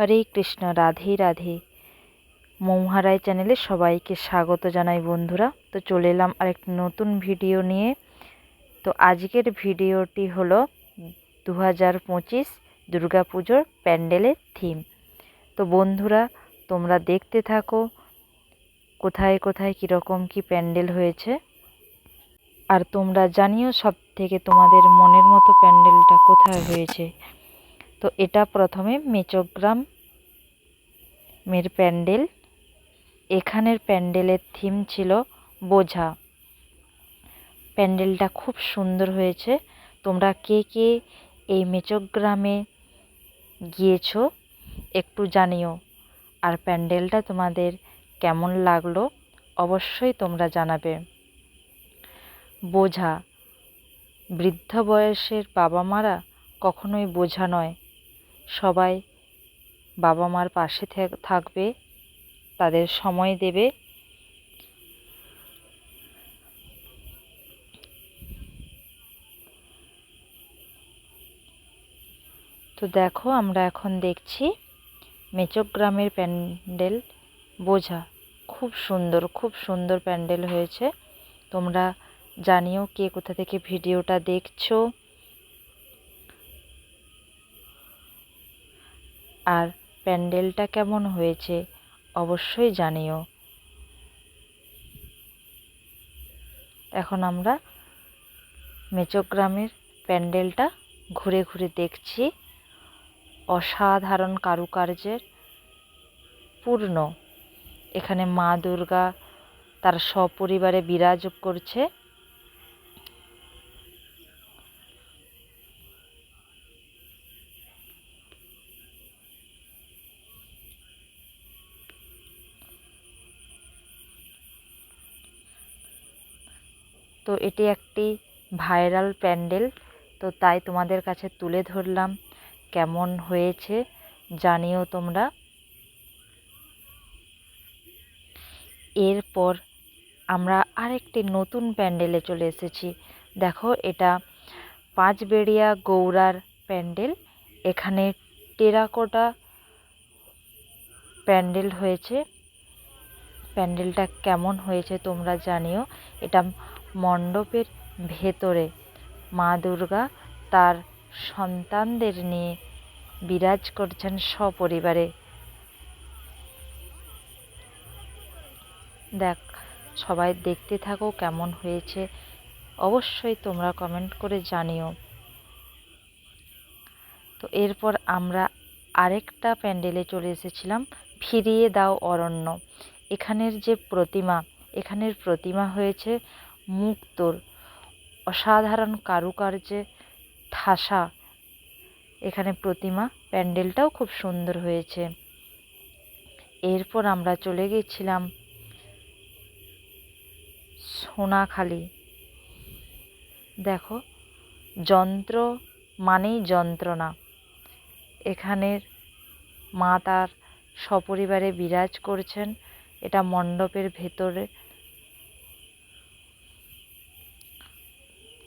হরে কৃষ্ণ, রাধে রাধে। মৌহারায় চ্যানেলে সবাইকে স্বাগত জানাই বন্ধুরা। তো চলে এলাম আরেকটি নতুন ভিডিও নিয়ে। তো আজকের ভিডিওটি হলো দু হাজার পঁচিশ দুর্গাপুজোর প্যান্ডেলের থিম। তো বন্ধুরা, তোমরা দেখতে থাকো, কোথায় কোথায় কীরকম কি প্যান্ডেল হয়েছে। আর তোমরা জানিও সব থেকে তোমাদের মনের মতো প্যান্ডেলটা কোথায় হয়েছে। তো এটা প্রথমে মেচোগ্রাম মের প্যান্ডেল। এখানের প্যান্ডেলের থিম ছিল বোঝা। প্যান্ডেলটা খুব সুন্দর হয়েছে। তোমরা কে কে এই মেচোগ্রামে গিয়েছো একটু জানিও। আর প্যান্ডেলটা তোমাদের কেমন লাগল অবশ্যই তোমরা জানাবে। বোঝা। বৃদ্ধ বয়সের বাবা মারা কখনোই বোঝা নয়। সবাই বাবা মার পাশে থাকবে, তাদের সময় দেবে। তো দেখো, আমরা এখন দেখছি মেচক গ্রামের প্যান্ডেল বোঝা। খুব সুন্দর খুব সুন্দর প্যান্ডেল হয়েছে। তোমরা জানিও কে কোথা থেকে ভিডিওটা দেখছ। আর প্যান্ডেলটা কেমন হয়েছে অবশ্যই জানিও। এখন আমরা মেচোগ্রামের প্যান্ডেলটা ঘুরে ঘুরে দেখছি। অসাধারণ কারুকার্যের পূর্ণ। এখানে মা দুর্গা তার সপরিবারে বিরাজ করছে। তো এটি একটি ভাইরাল প্যান্ডেল। তো তাই তোমাদের কাছে তুলে ধরলাম কেমন হয়েছে, জানিও তোমরা। এরপর আমরা আরেকটি নতুন প্যান্ডেলে চলে এসেছি। দেখো, এটা পাঁচবেড়িয়া গৌরার প্যান্ডেল। এখানে টেরাকোটা প্যান্ডেল হয়েছে। প্যান্ডেলটা কেমন হয়েছে তোমরা জানিও। এটা মণ্ডপের ভেতরে মা দুর্গা তার সন্তানদের নিয়ে বিরাজ করছেন সপরিবারে। দেখ, সবাই দেখতে থাকো কেমন হয়েছে। অবশ্যই তোমরা কমেন্ট করে জানিও। তো এরপর আমরা আরেকটা প্যান্ডেলে চলে এসেছিলাম, ফিরিয়ে দাও অরণ্য। এখানের যে প্রতিমা, এখানের প্রতিমা হয়েছে মুক্তোর, অসাধারণ কারুকার্যে ঠাসা। এখানে প্রতিমা প্যান্ডেলটাও খুব সুন্দর হয়েছে। এরপর আমরা চলে গেছিলাম সোনাখালি। দেখো, যন্ত্র মানেই যন্ত্রণা। এখানের মা তার সপরিবারে বিরাজ করছেন। এটা মণ্ডপের ভেতরে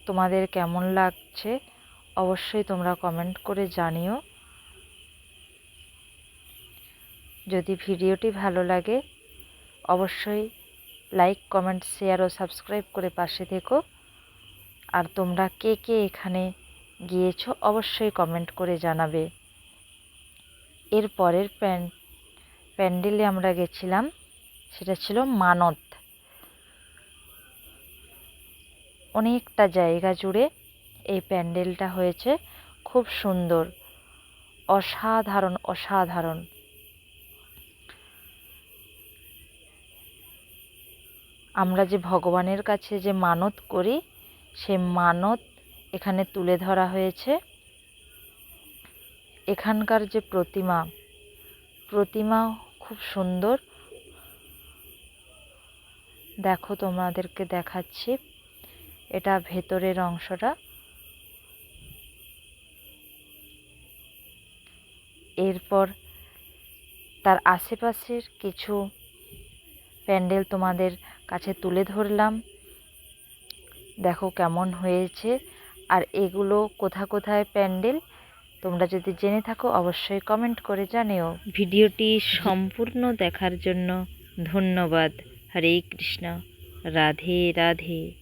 তোমাদের কেমন লাগছে অবশ্যই তোমরা কমেন্ট করে জানিও। যদি ভিডিওটি ভালো লাগে, অবশ্যই লাইক কমেন্ট শেয়ার ও সাবস্ক্রাইব করে পাশে থেকো। আর তোমরা কে কে এখানে গিয়েছো অবশ্যই কমেন্ট করে জানাবে। এর পরের প্যান প্যান্ডেলে আমরা গেছিলাম, সেটা ছিল মানত। অনেকটা জায়গা জুড়ে এই প্যান্ডেলটা হয়েছে। খুব সুন্দর। অসাধারণ অসাধারণ। আমরা যে ভগবানের কাছে যে মানত করি, সে মানত এখানে তুলে ধরা হয়েছে। এখানকার যে প্রতিমা প্রতিমা খুব সুন্দর। দেখো তোমাদেরকে দেখাচ্ছি। এটা ভেতরের অংশটা। এরপর তার আশেপাশের কিছু প্যান্ডেল তোমাদের কাছে তুলে ধরলাম। দেখো কেমন হয়েছে। আর এগুলো কোথা কোথায় প্যান্ডেল? তোমরা যদি জেনে থাকো, অবশ্যই কমেন্ট করে জানিও। ভিডিওটি সম্পূর্ণ দেখার জন্য ধন্যবাদ। হরে কৃষ্ণ। রাধে রাধে।